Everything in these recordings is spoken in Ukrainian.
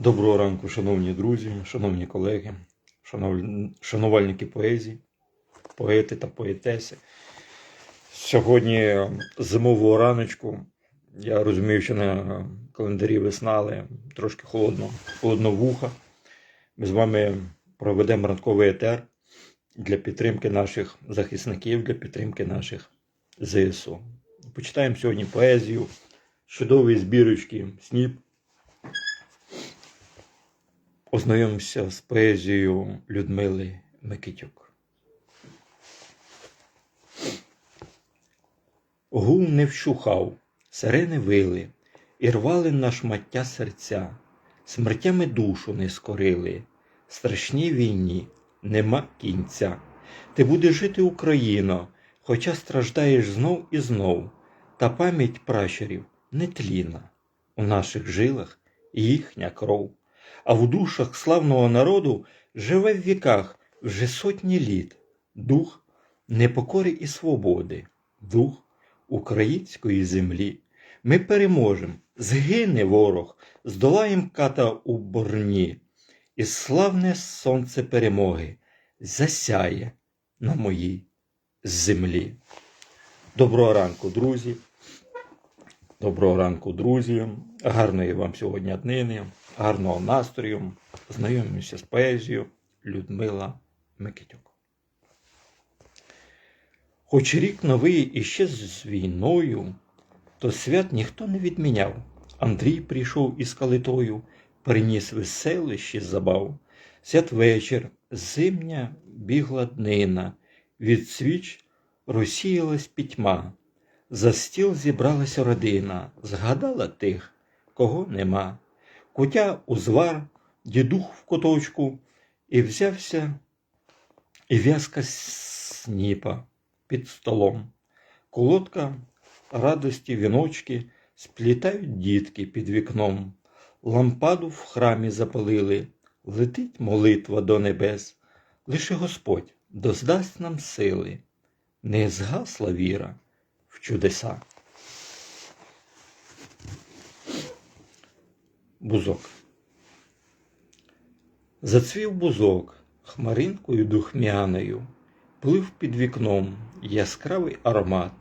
Доброго ранку, шановні друзі, шановні колеги, шанувальники поезії, поети та поетеси. Сьогодні зимового раночку. Я розумію, що на календарі весна, але трошки холодно, холодно вуха. Ми з вами проведемо ранковий етер для підтримки наших захисників, для підтримки наших ЗСУ. Почитаємо сьогодні поезію, чудові збірочки сніп. Ознайомимося з поезією Людмили Микитюк. Гул не вщухав, сирени вили, і рвали на шмаття серця, смертями душу не скорили, страшній війні нема кінця. Ти будеш жити Україно, хоча страждаєш знов і знов, та пам'ять пращурів нетлінна, у наших жилах їхня кров а в душах славного народу живе в віках вже сотні літ дух непокори і свободи, дух української землі. Ми переможемо, згине ворог, здолаєм ката у борні, і славне сонце перемоги засяє на моїй землі. Доброго ранку, друзі. Доброго ранку, друзі. Гарної вам сьогодні днини, гарного настрою. Знайомимося з поезією Людмила Микитюк. Хоч рік новий іще з війною, то свят ніхто не відміняв. Андрій прийшов із калитою, приніс веселищі забав. Святвечір, зимня бігла днина, від свіч розсіялась пітьма. За стіл зібралася родина, згадала тих, кого нема. Кутя узвар, дідух в куточку, і взявся і в'язка сніпа під столом. Колодка радості віночки сплітають дітки під вікном. Лампаду в храмі запалили, летить молитва до небес. Лише Господь доздасть нам сили, не згасла віра в чудеса. Бузок. Зацвів бузок хмаринкою духмяною, плив під вікном яскравий аромат.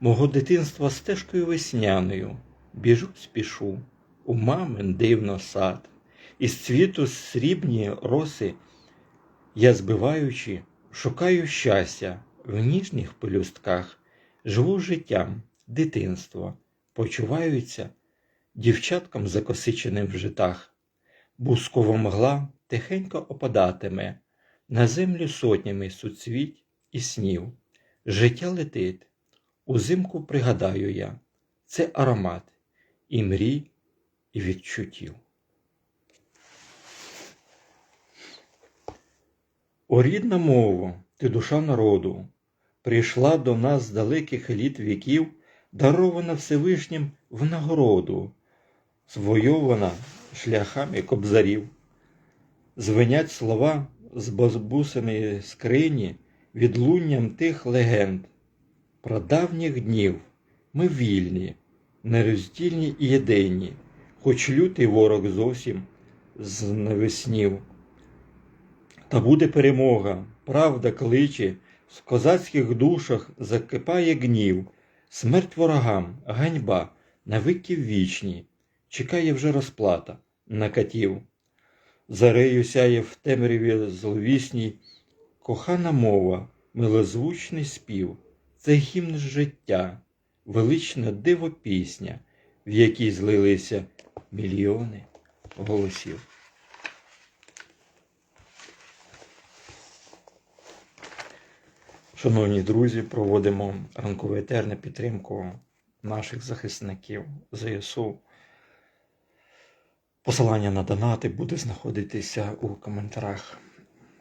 Мого дитинства стежкою весняною біжу спішу у мамин дивно сад, із цвіту срібні роси, я збиваючи, шукаю щастя в ніжних пелюстках, живу життям, дитинство, почуваються дівчаткам закосиченим в житах. Бускова мгла тихенько опадатиме, на землю сотнями суцвіть і снів. Життя летить, узимку пригадаю я, це аромат і мрій, і відчуттів. О рідна мова, ти душа народу, прийшла до нас з далеких літ віків, дарована Всевишнім в нагороду, звойована шляхами кобзарів. Звенять слова з базбусиної скрині відлунням тих легенд. Прадавніх днів ми вільні, нероздільні і єдині, хоч лютий ворог зовсім зневеснів. Та буде перемога, правда кличе, в козацьких душах закипає гнів, смерть ворогам, ганьба, навики вічні, чекає вже розплата на катів. Зарею сяє в темряві зловісній, кохана мова, милозвучний спів, це гімн життя, велична диво пісня, в якій злилися мільйони голосів. Шановні друзі, проводимо ранковий етер підтримку наших захисників ЗСУ. Посилання на донати буде знаходитися у коментарях.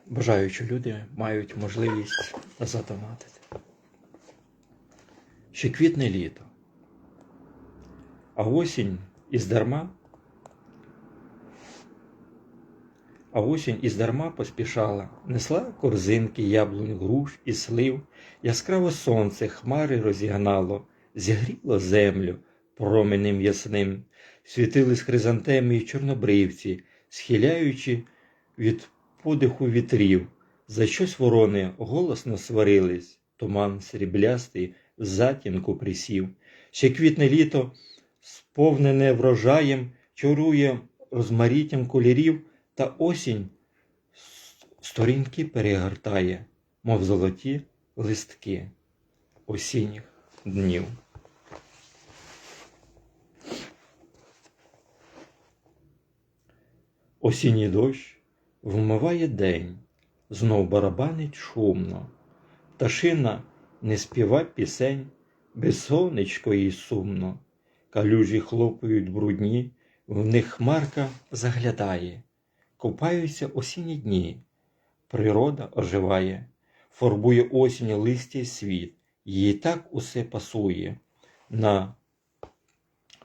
Бажаючи люди мають можливість задонатити. Ще квітне літо. А осінь із дарма. А осінь із дарма поспішала, несла корзинки, яблунь, груш і слив, яскраве сонце хмари розігнало, зігріло землю променем ясним, світились хризантеми й чорнобривці, схиляючи від подиху вітрів. За щось ворони голосно сварились, туман сріблястий в затінку присів. Ще квітне літо, сповнене врожаєм, чарує розмаріттям кольорів, та осінь сторінки перегортає, мов золоті листки осінніх днів. Осінній дощ вмиває день, знов барабанить шумно, пташина не співа пісень, без сонечко їй сумно, калюжі хлопають брудні, в них хмарка заглядає, купаються осінні дні, природа оживає, фарбує осінь листя світ, їй так усе пасує. На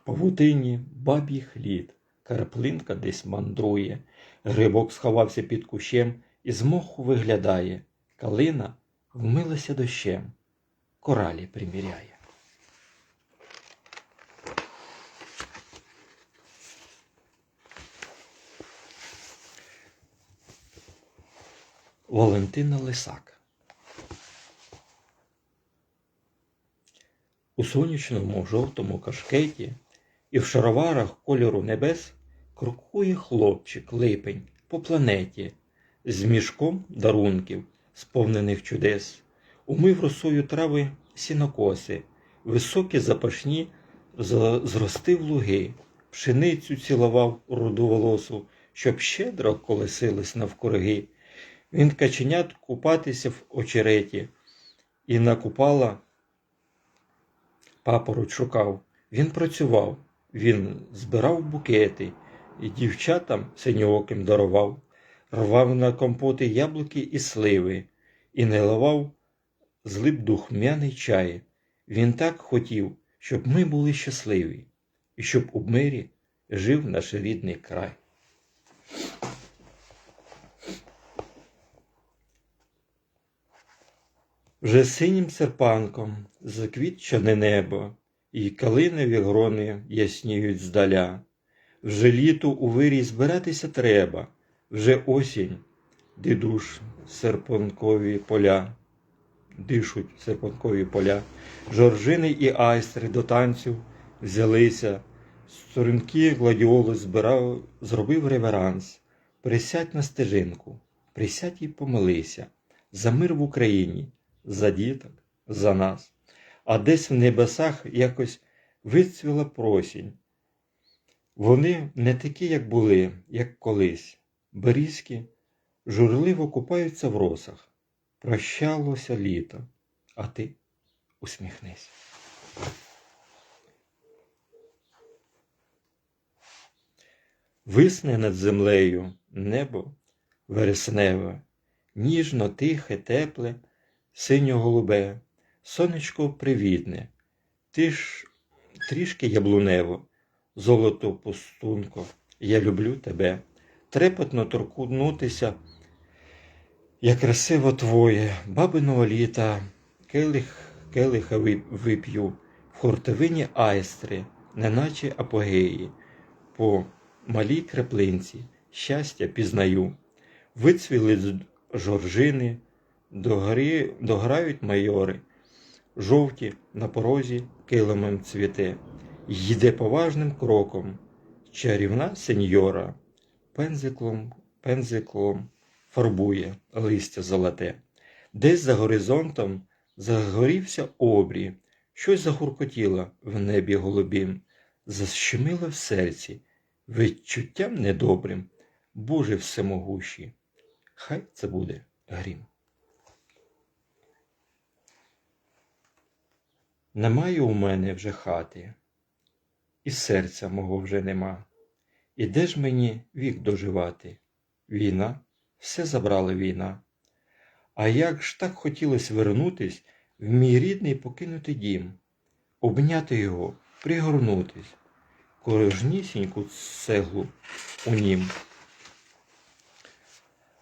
павутині бабій хлід, карплинка десь мандрує, грибок сховався під кущем і з моху виглядає, калина вмилася дощем, коралі приміряє. Валентина Лисак. У сонячному жовтому кашкеті і в шароварах кольору небес крокує хлопчик липень по планеті з мішком дарунків, сповнених чудес, умив росою трави сінокоси, високі запашні за- зростив луги, пшеницю цілував руду волосу, щоб щедро колесились навкруги. Він каченят купатися в очереті і накупала папороть шукав. Він працював, він збирав букети і дівчатам синьооким дарував, рвав на компоти яблуки і сливи, і не ливав злип духмяний чай. Він так хотів, щоб ми були щасливі, і щоб у мирі жив наш рідний край. Вже синім серпанком заквітчене небо, і калинові грони ясніють здаля. Вже літо у вирій збиратися треба, вже осінь, дидуш серпанкові поля, дишуть серпанкові поля. Жоржини і айстри до танцю взялися. Сторінки гладіолус збирав, зробив реверанс. Присядь на стежинку, присядь і помилися за мир в Україні, за діток, за нас. А десь в небесах якось вицвіла просінь. Вони не такі, як були, як колись. Берізки журливо купаються в росах. Прощалося літо, а ти усміхнись. Висне над землею небо вересневе, ніжно, тихе, тепле, синьо-голубе, сонечко привітне, ти ж трішки яблунево, золото пустунко, я люблю тебе, трепетно торкнутися, як красиво твоє, бабиного літа, келих, келиха вип'ю, в хортовині айстри, неначе апогеї, по малій краплинці щастя пізнаю, вицвіли жоржини, догорі, дограють майори, жовті на порозі килимом цвіте, йде поважним кроком, чарівна сеньора, пензиклом, пензиклом фарбує листя золоте. Десь за горизонтом загорівся обрій, щось загуркотіло в небі голубім, защемило в серці, відчуттям недобрим, Боже всемогущий, хай це буде грім. Немає у мене вже хати, і серця мого вже нема. І де ж мені вік доживати? Війна, все забрала війна. А як ж так хотілося вернутись в мій рідний покинутий дім, обняти його, пригорнутись, кожнісіньку цеглу у нім.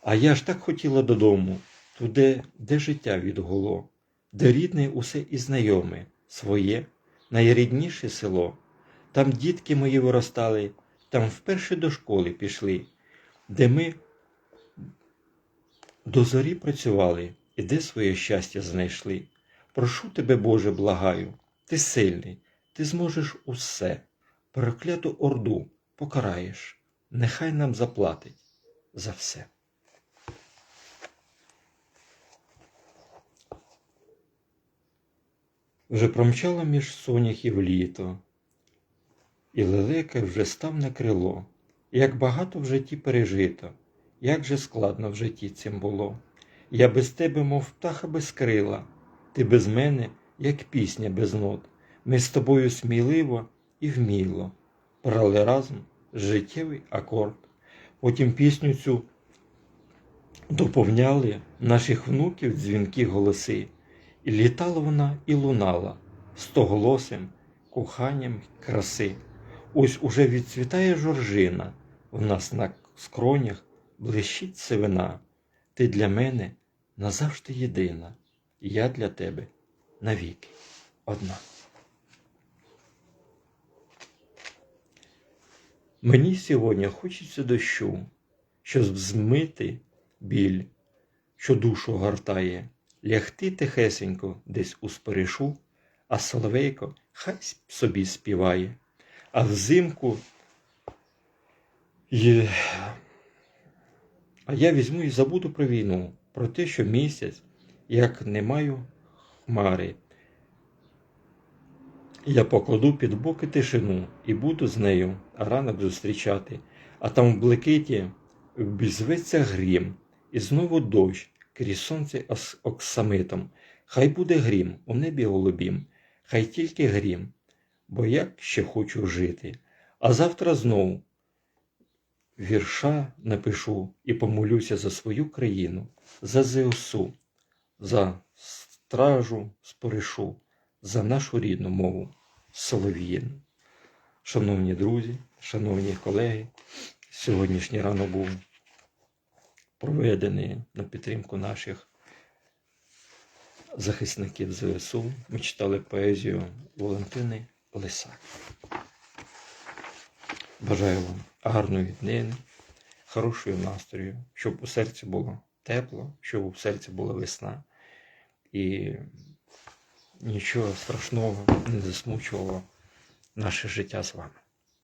А я ж так хотіла додому, туди, де життя відголо, де рідне усе і знайоме, своє, найрідніше село. Там дітки мої виростали, там вперше до школи пішли, де ми до зорі працювали і де своє щастя знайшли. Прошу тебе, Боже, благаю, ти сильний, ти зможеш усе, прокляту орду покараєш, нехай нам заплатить за все. Вже промчало між соняхів літо, і лелека вже став крило. Як багато в житті пережито, як же складно в житті цим було. Я без тебе, мов птаха без крила, ти без мене, як пісня без нот. Ми з тобою сміливо і вміло брали разом життєвий акорд. Потім пісню цю доповняли наших внуків дзвінки голоси, і літала вона і лунала стоголосим коханням краси. Ось уже відцвітає жоржина, в нас на скронях блищить сивина. Ти для мене назавжди єдина, я для тебе навіки одна. Мені сьогодні хочеться дощу, щоб змити біль, що душу гортає, лягти тихесенько десь у споришу, а соловейко хай собі співає, а взимку є... А я візьму і забуду про війну, про те, що місяць, як не маю хмари. Я покладу під боки тишину і буду з нею ранок зустрічати, а там в блакиті обізветься грім, і знову дощ крізь сонце оксамитом. Хай буде грім у небі голубім, хай тільки грім, бо як ще хочу жити. А завтра знову вірша напишу і помолюся за свою країну, за ЗСУ, за стражу споришу, за нашу рідну мову Солов'їн. Шановні друзі, шановні колеги, сьогоднішній ранок був проведений на підтримку наших захисників ЗСУ. Ми читали поезію Валентини Лисак. Бажаю вам гарної днини, хорошого настрою, щоб у серці було тепло, щоб у серці була весна і нічого страшного не засмучувало наше життя з вами.